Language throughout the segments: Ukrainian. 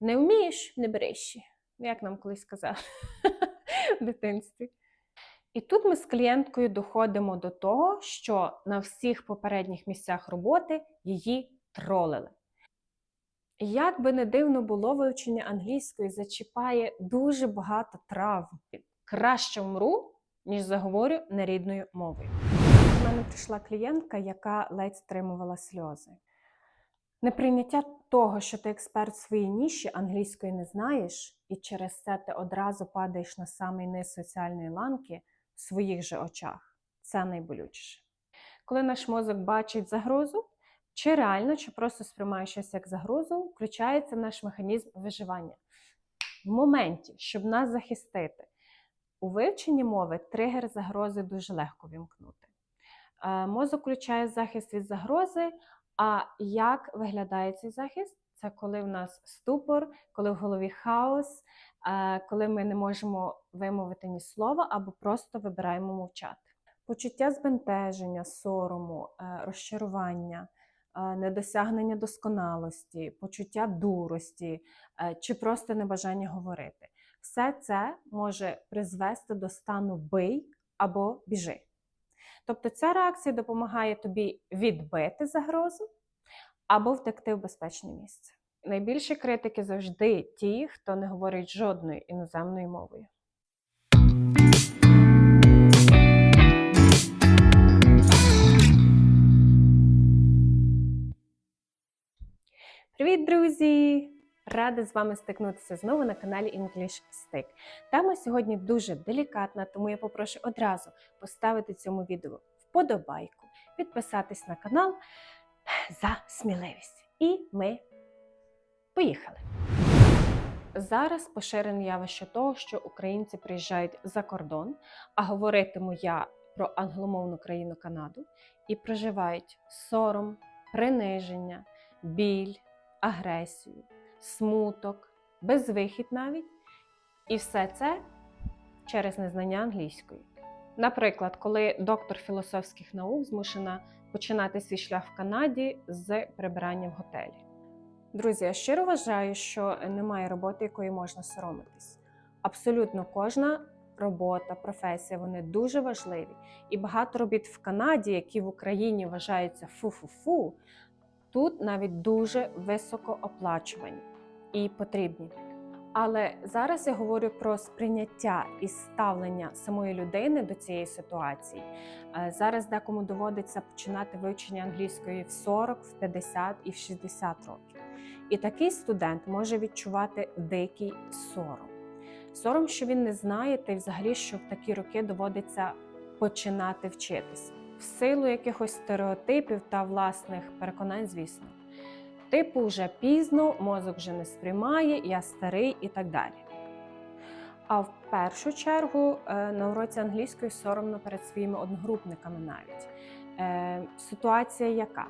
Не вмієш, не береш. Як нам колись казали в дитинстві. І тут ми з клієнткою доходимо до того, що на всіх попередніх місцях роботи її тролили. Як би не дивно було, вивчення англійської зачіпає дуже багато травм. Краще вмру, ніж заговорю нерідною мовою. До мене прийшла клієнтка, яка ледь стримувала сльози. Неприйняття того, що ти експерт в своїй ніші, англійської не знаєш, і через це ти одразу падаєш на самий низ соціальної ланки в своїх же очах. Це найболючіше. Коли наш мозок бачить загрозу, чи реально, чи просто сприймає щось як загрозу, включається наш механізм виживання. В моменті, щоб нас захистити, у вивченні мови тригер загрози дуже легко вімкнути. Е, Мозок включає захист від загрози. А як виглядає цей захист? Це коли в нас ступор, коли в голові хаос, е, коли ми не можемо вимовити ні слова або просто вибираємо мовчати. Почуття збентеження, сорому, е, розчарування, е, недосягнення досконалості, почуття дурості чи просто небажання говорити. Все це може призвести до стану бий або біжи. Тобто ця реакція допомагає тобі відбити загрозу або втекти в безпечне місце. Найбільші критики завжди ті, хто не говорить жодною іноземною мовою. Привіт, друзі! Рада з вами стикнутися знову на каналі English Stick. Тема сьогодні дуже делікатна, тому я попрошу одразу поставити цьому відео вподобайку, підписатись на канал за сміливість. І ми поїхали. Зараз поширене явище того, що українці приїжджають за кордон, а говоритиму я про англомовну країну Канаду і проживають сором, приниження, біль, агресію, смуток, безвихід навіть. І все це через незнання англійської. Наприклад, коли доктор філософських наук змушена починати свій шлях в Канаді з прибирання в готелі. Друзі, я щиро вважаю, що немає роботи, якої можна соромитись. Абсолютно кожна робота, професія вони дуже важливі. І багато робіт в Канаді, які в Україні вважаються фу-фу-фу, тут навіть дуже високо оплачувані і потрібні. Але зараз я говорю про сприйняття і ставлення самої людини до цієї ситуації. Е, Зараз декому доводиться починати вивчення англійської в 40, в 50 і в 60 років. І такий студент може відчувати дикий сором. Сором, що він не знає, та й взагалі, що в такі роки доводиться починати вчитися. В силу якихось стереотипів та власних переконань, звісно. Типу, вже пізно, мозок вже не сприймає, я старий і так далі. А в першу чергу е, на уроці англійської соромно перед своїми одногрупниками навіть. Е, Ситуація яка?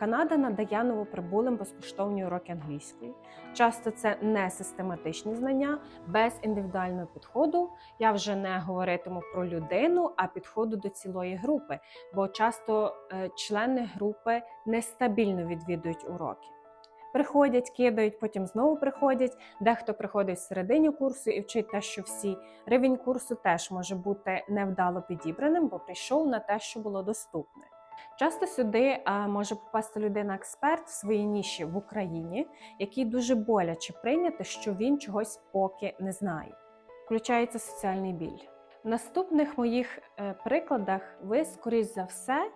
Канада надає новоприбулим безкоштовні уроки англійської. Часто це не систематичні знання, без індивідуального підходу. Я вже не говоритиму про людину, а підходу до цілої групи, бо часто е, члени групи нестабільно відвідують уроки. Приходять, кидають, потім знову приходять. Дехто приходить в середині курсу і вчить те, що всі. Рівень курсу теж може бути невдало підібраним, бо прийшов на те, що було доступне. Часто сюди а, може попасти людина-експерт в своїй ніші в Україні, який дуже боляче прийняти, що він чогось поки не знає. Включається соціальний біль. В наступних моїх е, прикладах ви, скоріш за все,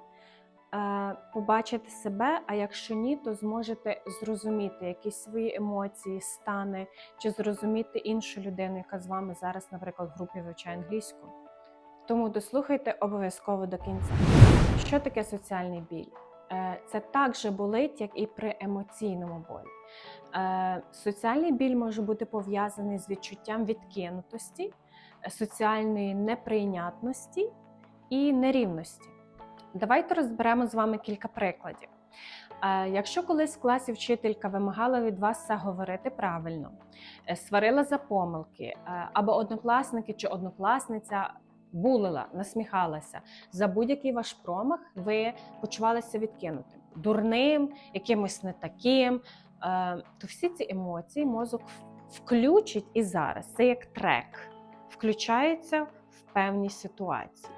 е, побачите себе, а якщо ні, то зможете зрозуміти якісь свої емоції, стани, чи зрозуміти іншу людину, яка з вами зараз, наприклад, в групі вивчає англійську. Тому дослухайте обов'язково до кінця. Що таке соціальний біль? Е, Це так же болить, як і при емоційному болі. Е, Соціальний біль може бути пов'язаний з відчуттям відкинутості, соціальної неприйнятності і нерівності. Давайте розберемо з вами кілька прикладів. Е, Якщо колись в класі вчителька вимагала від вас все говорити правильно, е, сварила за помилки, е, або однокласники чи однокласниця булила, насміхалася за будь-який ваш промах, ви почувалися відкинутим, дурним, якимось не таким, то всі ці емоції мозок включить і зараз. Це як трек, включається в певній ситуації.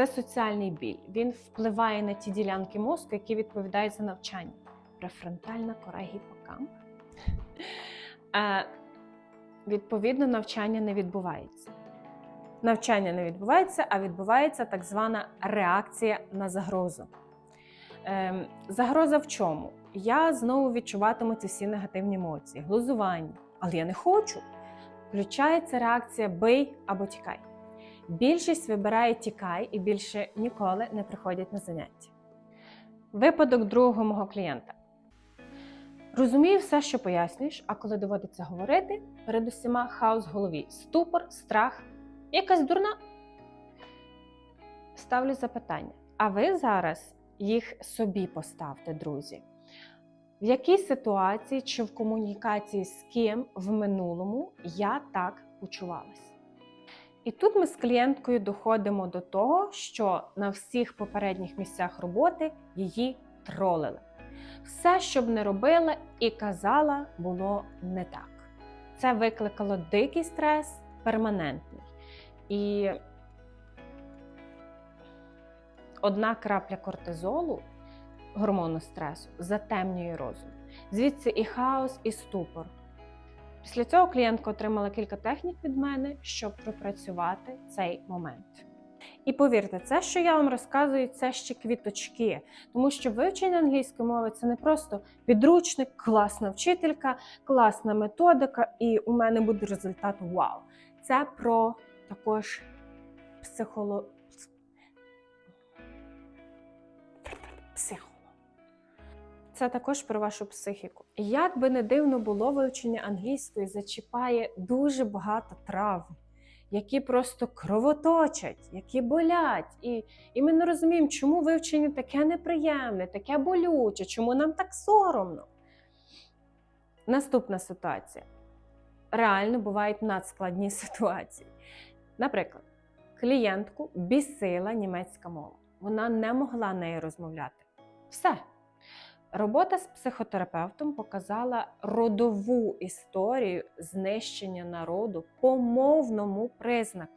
Це соціальний біль. Він впливає на ті ділянки мозку, які відповідають за навчання. Префронтальна кора гіпокамп. Е, Відповідно, навчання не відбувається. Навчання не відбувається, а відбувається так звана реакція на загрозу. Ем, загроза в чому? Я знову відчуватиму ці всі негативні емоції, глузування, але я не хочу. Включається реакція бий або тікай. Більшість вибирає тікай і більше ніколи не приходять на заняття. Випадок другого мого клієнта. Розумію все, що пояснюєш, а коли доводиться говорити, перед усіма хаос в голові, ступор, страх, якась дурна. Ставлю запитання. А ви зараз їх собі поставте, друзі. В якій ситуації чи в комунікації з ким в минулому я так почувалась? І тут ми з клієнткою доходимо до того, що на всіх попередніх місцях роботи її тролили. Все, що б не робила і казала, було не так. Це викликало дикий стрес, перманентний. І одна крапля кортизолу, гормону стресу, затемнює розум. Звідси і хаос, і ступор. Після цього клієнтка отримала кілька технік від мене, щоб пропрацювати цей момент. І повірте, це, що я вам розказую, це ще квіточки, тому що вивчення англійської мови це не просто підручник, класна вчителька, класна методика, і у мене буде результат вау. Це про також психоло... психолог. Це також про вашу психіку. Як би не дивно було, вивчення англійської зачіпає дуже багато травм, які просто кровоточать, які болять. І, і ми не розуміємо, чому вивчення таке неприємне, таке болюче, чому нам так соромно. Наступна ситуація. Реально бувають надскладні ситуації. Наприклад, клієнтку бісила німецька мова. Вона не могла нею розмовляти. Все. Робота з психотерапевтом показала родову історію знищення народу по мовному признаку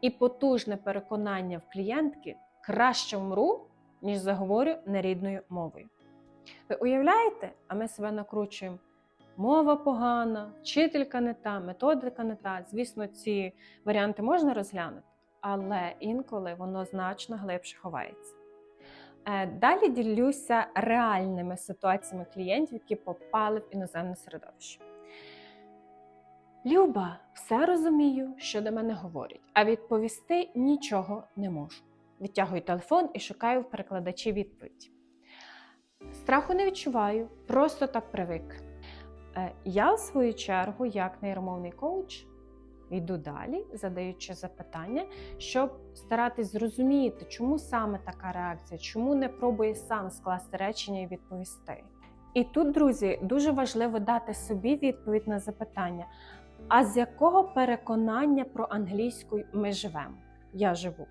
і потужне переконання в клієнтки краще вмру, ніж заговорю нерідною мовою. Ви уявляєте, а ми себе накручуємо. Мова погана, вчителька не та, методика не та. Звісно, ці варіанти можна розглянути, але інколи воно значно глибше ховається. Е, Далі ділюся реальними ситуаціями клієнтів, які попали в іноземне середовище. Люба, все розумію, що до мене говорять, а відповісти нічого не можу. Відтягую телефон і шукаю в перекладачі відповідь. Страху не відчуваю, просто так привик. Е, Я, в свою чергу, як нейромовний коуч, йду далі, задаючи запитання, щоб старатись зрозуміти, чому саме така реакція, чому не пробує сам скласти речення і відповісти. І тут, друзі, дуже важливо дати собі відповідь на запитання: а з якого переконання про англійську ми живемо? Я живу.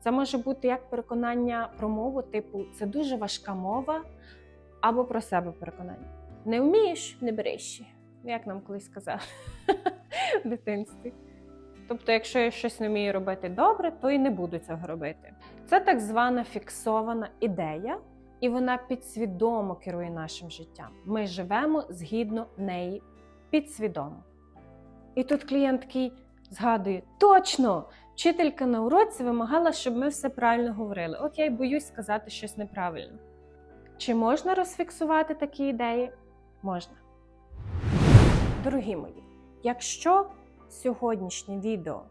Це може бути як переконання про мову, типу це дуже важка мова, або про себе переконання. Не вмієш, не береш. Як нам колись сказали в дитинстві. Тобто, якщо я щось не вмію робити добре, то і не буду цього робити. Це так звана фіксована ідея, і вона підсвідомо керує нашим життям. Ми живемо згідно неї підсвідомо. І тут клієнт такий згадує: точно! Вчителька на уроці вимагала, щоб ми все правильно говорили. От я й боюсь сказати щось неправильно. Чи можна розфіксувати такі ідеї? Можна. Дорогі мої, якщо сьогоднішнє відео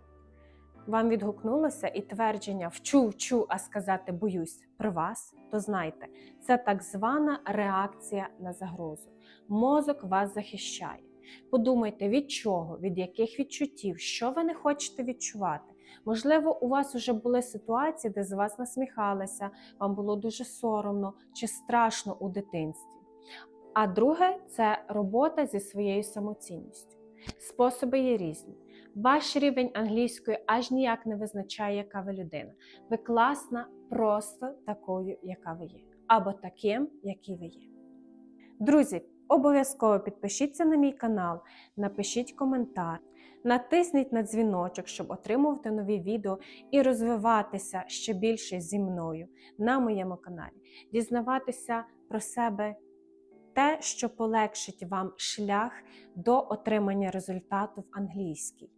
вам відгукнулося і твердження вчу, вчу, а сказати боюсь при вас, то знайте, це так звана реакція на загрозу. Мозок вас захищає. Подумайте, від чого, від яких відчуттів, що ви не хочете відчувати. Можливо, у вас вже були ситуації, де з вас насміхалися, вам було дуже соромно чи страшно у дитинстві. А друге це робота зі своєю самоцінністю. Способи є різні. Ваш рівень англійської аж ніяк не визначає, яка ви людина. Ви класна просто такою, яка ви є, або таким, який ви є. Друзі, Обов'язково підпишіться на мій канал, напишіть коментар, натисніть на дзвіночок, щоб отримувати нові відео і розвиватися ще більше зі мною на моєму каналі, дізнаватися про себе те, що полегшить вам шлях до отримання результату в англійській.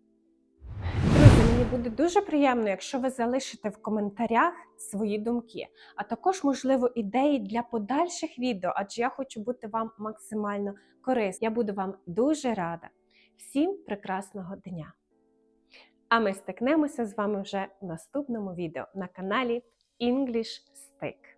Друзі, мені буде дуже приємно, якщо ви залишите в коментарях свої думки, а також, можливо, ідеї для подальших відео, адже я хочу бути вам максимально корисна. Я буду вам дуже рада. Всім прекрасного дня! А ми стикнемося з вами вже в наступному відео на каналі English Stick.